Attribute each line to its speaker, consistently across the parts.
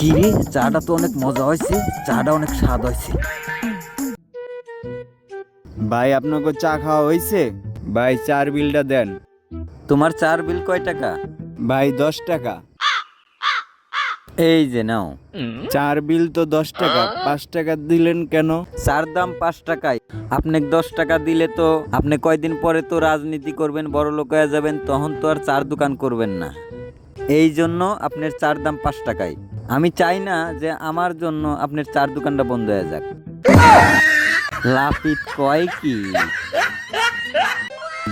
Speaker 1: কি চাটা তো অনেক মজা হয়েছে চাটা অনেক স্বাদ হয়েছে।
Speaker 2: ভাই আপনাকে চা খাওয়া হয়েছে? ভাই চার বিলটা দেন।
Speaker 1: তোমার চার বিল কয় টাকা?
Speaker 2: ভাই দশ টাকা।
Speaker 1: এই যে নাও।
Speaker 2: চার বিল তো দশ টাকা পাঁচ টাকা দিলেন কেন?
Speaker 1: চার দাম পাঁচ টাকায়। আপনি দশ টাকা দিলে তো আপনি কয়দিন পরে তো রাজনীতি করবেন বড় লোক হয়ে যাবেন তখন তো আর চার দোকান করবেন না। এই জন্য আপনার চার দাম পাঁচ টাকায়। আমি চাই না যে আমার জন্য আপনার চার দোকানটা বন্ধ হয়ে যাক। লাফিত কয় কি?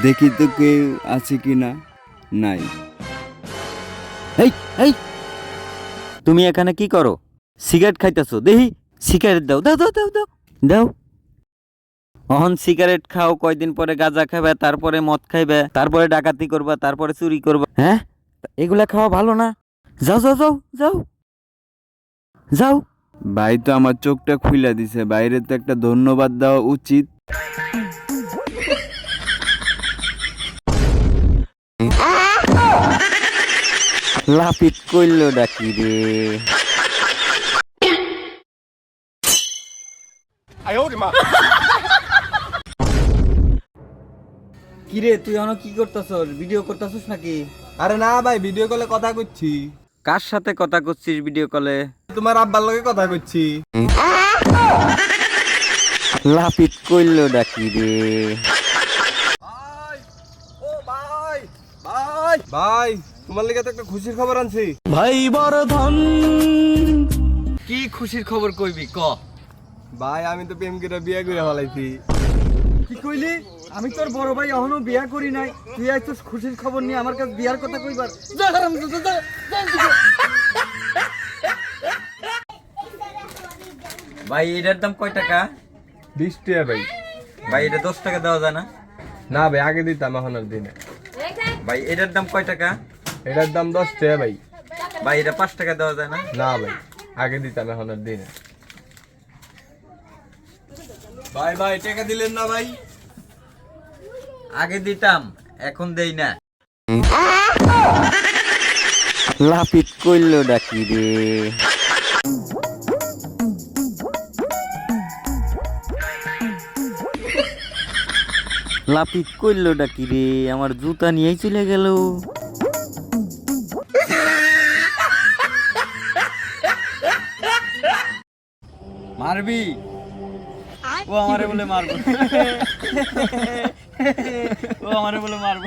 Speaker 2: দেখি তো কেউ আছে কি না নাই।
Speaker 1: এই এই! তুমি এখানে কি করো? সিগারেট খাইতেছো? দেখি সিগারেট দাও দাও দাও দাও দাও দাও। অহন সিগারেট খাও কয়দিন পরে গাঁজা খাবে তারপরে মদ খাইবে তারপরে ডাকাতি করবা তারপরে চুরি করবা। হ্যাঁ? এগুলা খাওয়া ভালো না। যাও যাও যাও যাও। যাও।
Speaker 2: ভাই তো আমার চোখটা খুইলা দিছে বাইরে তো একটা ধন্যবাদ দেওয়া উচিত।
Speaker 1: লাপিত কইল ডাকি রে? কিরে তুই অন কি করতেছস? ভিডিও করতেছস নাকি?
Speaker 3: আরে না ভাই ভিডিও কলে কথা করছি
Speaker 1: কার সাথে কথা করছিস ভিডিও কলে
Speaker 3: তোমার আব্বার লগে কথা করছি
Speaker 1: লাপিত কইল ডাকি রে।
Speaker 3: ভাই ভাই ভাই তোমার লেগে তো একটা খুশির খবর আনছি।
Speaker 1: কি খুশির খবর কইবি ক?
Speaker 3: ভাই আমি তো প্রেম করে বিয়ে করে ফেলাইছি।
Speaker 4: কি কইলি? আমি তোর বড় ভাই এখনও বিয়া করি নাই। তুই আইছিস খুশির খবর নিয়ে আমার কাছে বিয়ার কথা কইবার যা হারাম যা, যা, যা, যা, যা।
Speaker 1: ভাই এটার দাম কয় টাকা?
Speaker 3: বিশ টাকা ভাই।
Speaker 1: ভাই এটা দশ টাকা দেওয়া যায় না?
Speaker 3: না ভাই আগে দিতাম এখন আর দিনে
Speaker 1: ভাই এটার দাম কয় টাকা?
Speaker 3: এটার দাম দশ টাকা ভাই।
Speaker 1: ভাই এটা পাঁচ টাকা দেওয়া যায় না?
Speaker 3: না ভাই আগে দিতাম এখন আর দিনে ভাই ভাই টাকা দিলেন না ভাই।
Speaker 1: আগে দিতাম এখন দেই না। লাপিত কইল ডাকি রে। লাপিত কইল ডাকি রে? আমার জুতা নিয়েই চলে গেল। মারবি? ও আমারে বলে মারবো। ও আমারে বলে মারবো।